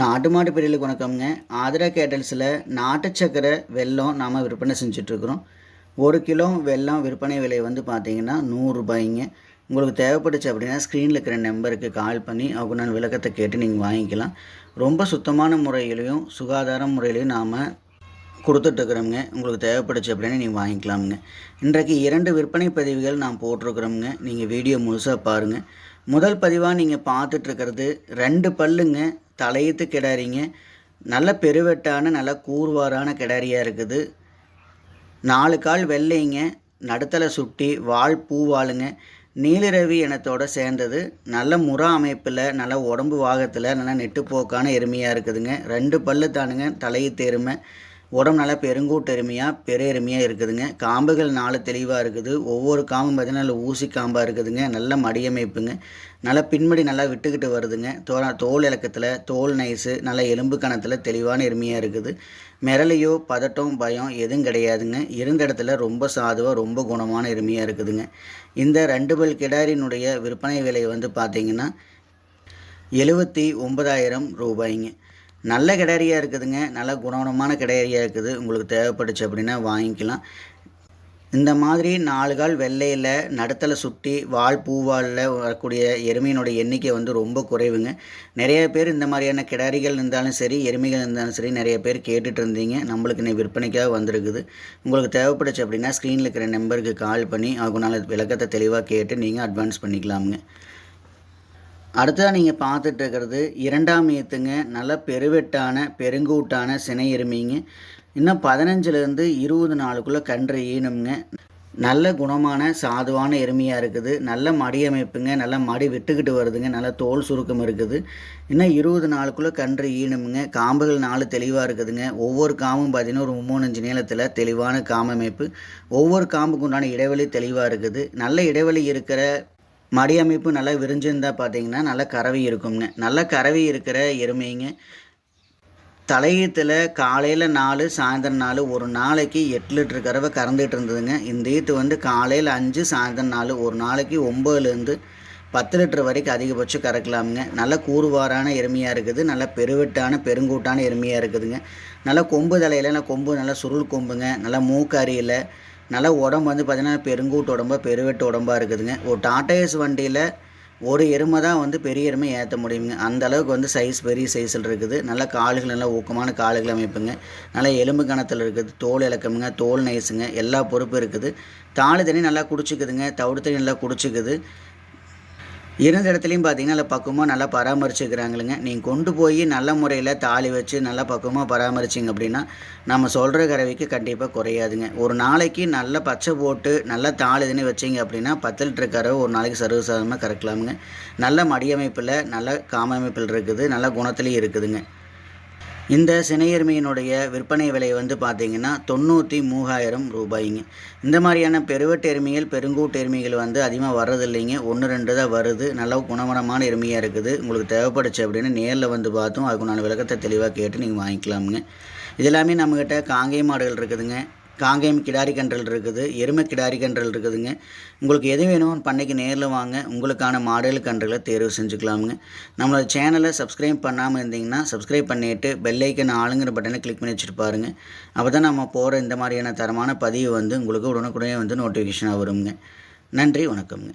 நாட்டு மாட்டு பிரியலுக்கு வணக்கம்ங்க. ஆதிரா கேட்டல்ஸில் நாட்டு சக்கரை வெல்லம் நாம் விற்பனை செஞ்சிட்ருக்குறோம். ஒரு கிலோ வெல்லம் விற்பனை விலை வந்து பார்த்தீங்கன்னா நூறுரூபாய்ங்க உங்களுக்கு தேவைப்பட்டுச்சு அப்படின்னா ஸ்க்ரீனில் இருக்கிற நம்பருக்கு கால் பண்ணி அவங்க நான் விளக்கத்தை கேட்டு நீங்கள் வாங்கிக்கலாம். ரொம்ப சுத்தமான முறையிலையும் சுகாதார முறையிலையும் நாம் கொடுத்துட்ருக்குறோங்க உங்களுக்கு தேவைப்பட்டுச்சு அப்படின்னா நீங்கள் வாங்கிக்கலாமுங்க. இன்றைக்கு இரண்டு விற்பனை பதிவுகள் நான் போட்டிருக்குறோம்ங்க. நீங்கள் வீடியோ முழுசாக பாருங்கள் முதல் பதிவாக நீங்கள் பார்த்துட்ருக்கிறது ரெண்டு பல்லுங்க தலையத்து கிடாரிங்க. நல்ல பெருவெட்டான நல்ல கூர்வாரான கிடாரியாக இருக்குது. நாலு கால் வெள்ளைங்க நடுத்தலை சுட்டி வால் பூவாளுங்க. நீலிரவி இனத்தோட சேர்ந்தது. நல்ல முற அமைப்பில் நல்ல உடம்பு வாகத்தில் நல்ல நெட்டுப்போக்கான எருமையாக இருக்குதுங்க. ரெண்டு பல்லு தானுங்க தலையத்து எருமை. உடம்பு நல்லா பெருங்கூட்டு எருமையாக எருமையாக இருக்குதுங்க. காம்புகள் நாலு தெளிவாக இருக்குது. ஒவ்வொரு காம்பும் பார்த்தீங்கன்னா நல்ல ஊசி காம்பாக இருக்குதுங்க. நல்ல மடியமைப்புங்க. நல்லா பின்மடி நல்லா விட்டுக்கிட்டு வருதுங்க. தோ தோல் இலக்கத்தில் தோல் நைஸு நல்ல எலும்பு கணத்தில் தெளிவான எருமையாக இருக்குது. மிரளையோ பதட்டம் பயம் எதுவும் கிடையாதுங்க. இருந்த இடத்துல ரொம்ப சாதுவாக ரொம்ப குணமான எருமையாக இருக்குதுங்க. இந்த ரெண்டு பல் கிடாரினுடைய விற்பனை விலை வந்து பார்த்திங்கன்னா எழுபத்தி ஒன்பதாயிரம் ரூபாய்ங்க. நல்ல கிடாரியாக இருக்குதுங்க. நல்ல குணகுணமான கிடாரியாக இருக்குது. உங்களுக்கு தேவைப்பட்டுச்சு அப்படின்னா வாங்கிக்கலாம். இந்த மாதிரி நாலு கால் வெள்ளையில் நடுத்தலை சுட்டி வால் பூவாலில் வரக்கூடிய எருமையினுடைய எண்ணிக்கை வந்து ரொம்ப குறைவுங்க. நிறைய பேர் இந்த மாதிரியான கிடாரிகள் இருந்தாலும் சரி எருமைகள் இருந்தாலும் சரி நிறைய பேர் கேட்டுட்டு இருந்தீங்க. நம்மளுக்கு இன்னைக்கு விற்பனைக்காக வந்திருக்குது. உங்களுக்கு தேவைப்படுச்சு அப்படின்னா ஸ்க்ரீனில் இருக்கிற நம்பருக்கு கால் பண்ணி அவங்களால விளக்கத்தை தெளிவாக கேட்டு நீங்கள் அட்வான்ஸ் பண்ணிக்கலாமுங்க. அடுத்ததாக நீங்கள் பார்த்துட்டு இருக்கிறது இரண்டாம் ஈத்துங்க நல்ல பெருவெட்டான பெருங்கூட்டான சினை எருமைங்க. இன்னும் பதினஞ்சுலேருந்து இருபது நாளுக்குள்ளே கன்று ஈனுங்க நல்ல குணமான சாதுவான எருமையாக இருக்குது. நல்ல மடி அமைப்புங்க. நல்ல மடி விட்டுக்கிட்டு வருதுங்க. நல்ல தோல் சுருக்கம் இருக்குது. இன்னும் இருபது நாளுக்குள்ளே கன்று ஈனுமுங்க. காம்புகள் நாலு தெளிவாக இருக்குதுங்க. ஒவ்வொரு காம்பும் பார்த்திங்கன்னா ஒரு மூணு அஞ்சு நீளத்தில் தெளிவான காம்பமைப்பு ஒவ்வொரு காம்புக்கு உண்டான இடைவெளி தெளிவாக இருக்குது. நல்ல இடைவெளி இருக்கிற மடி அமைப்பு நல்லா விரிஞ்சிருந்தால் பார்த்தீங்கன்னா நல்லா கறவை இருக்குங்க நல்லா கறவை இருக்கிற எருமைங்க. தலையீத்தில் காலையில் நாலு சாயந்தரம் நாலு ஒரு நாளைக்கு எட்டு லிட்டர் கறவை கறந்துட்டு இருந்ததுங்க. இந்த ஈத்து வந்து காலையில் அஞ்சு சாயந்தரம் நாலு ஒரு நாளைக்கு ஒம்பதுலேருந்து பத்து லிட்டர் வரைக்கும் அதிகபட்சம் கறக்கலாமுங்க. நல்ல கூறுவாரான எருமையாக இருக்குது. நல்ல பெருவெட்டான பெருங்கூட்டான எருமையாக இருக்குதுங்க. நல்ல கொம்பு தலையில் நல்ல கொம்பு நல்லா சுருள் கொம்புங்க. நல்லா மூக்கறியில் நல்ல உடம்பு வந்து பார்த்திங்கன்னா பெருங்கூட்டு உடம்பா பெருவெட்டு உடம்பாக இருக்குதுங்க. ஒரு டாட்டாயஸ் வண்டியில் ஒரு எருமை தான் வந்து பெரிய எருமை ஏற்ற முடியுங்க. அந்த அளவுக்கு வந்து சைஸ் பெரிய சைஸில் இருக்குது. நல்ல கால்கள் நல்லா ஊக்கமான கால்கள் அமைப்புங்க. நல்ல எலும்பு கணத்தில் இருக்குது. தோல் இலக்கமுங்க தோல் நைஸுங்க எல்லா பொறுப்பும் இருக்குது. தாளு தண்ணி நல்லா குடிச்சிக்குதுங்க. தவிடு தண்ணி நல்லா குடிச்சிக்குது. இருந்த இடத்துலையும் பார்த்தீங்கன்னா நல்லா பக்குவமாக நல்லா பராமரிச்சுக்கிறாங்களுங்க. நீங்கள் கொண்டு போய் நல்ல முறையில் தாலி வச்சு நல்லா பக்குவமாக பராமரிச்சிங்க அப்படின்னா நம்ம சொல்கிற கறவைக்கு கண்டிப்பாக குறையாதுங்க. ஒரு நாளைக்கு நல்ல பச்சை போட்டு நல்லா தாலி தண்ணி வச்சிங்க அப்படின்னா பத்து லிட்டர் கறவை ஒரு நாளைக்கு சர்வசாதாரணமாக கறக்கலாமுங்க. நல்ல மடியமைப்பில் நல்ல காமமைப்பில் இருக்குது நல்ல குணத்துலேயும் இருக்குதுங்க. இந்த சினையெருமையினுடைய விற்பனை விலை வந்து பார்த்திங்கன்னா தொண்ணூற்றி மூவாயிரம் ரூபாய்ங்க. இந்த மாதிரியான பெருவட்டு எருமைகள் பெருங்கூட்டு எருமைகள் வந்து அதிகமாக வர்றதில்லைங்க. ஒன்று ரெண்டு தான் வருது. நல்ல குணமனமான எருமையாக இருக்குது. உங்களுக்கு தேவைப்படுச்சு அப்படின்னு நேரில் வந்து பார்த்தோம். அதுக்கு நான் விளக்கத்தை தெளிவாக கேட்டு நீங்கள் வாங்கிக்கலாமுங்க. இது எல்லாமே நம்மக்கிட்ட காங்கேய மாடுகள் இருக்குதுங்க. காங்கேயம் கிடாரி கன்றல் இருக்குது எருமை கிடாரி கன்றல் இருக்குதுங்க. உங்களுக்கு எது வேணுமோ பண்ணைக்கு நேரில் வாங்க. உங்களுக்கான மாடல் கன்றுகளை தேர்வு செஞ்சுக்கலாமுங்க. நம்மளோட சேனலை சப்ஸ்கிரைப் பண்ணாமல் இருந்தீங்கன்னா சப்ஸ்கிரைப் பண்ணிவிட்டு பெல்லைக்கன் ஆளுங்கிற பட்டனை கிளிக் பண்ணி வச்சுட்டு பாருங்கள் அப்போ தான் நம்ம போகிற இந்த மாதிரியான தரமான பதிவு வந்து உங்களுக்கு உடனுக்குடனே வந்து நோட்டிஃபிகேஷனாக வருங்க நன்றி வணக்கம்ங்க.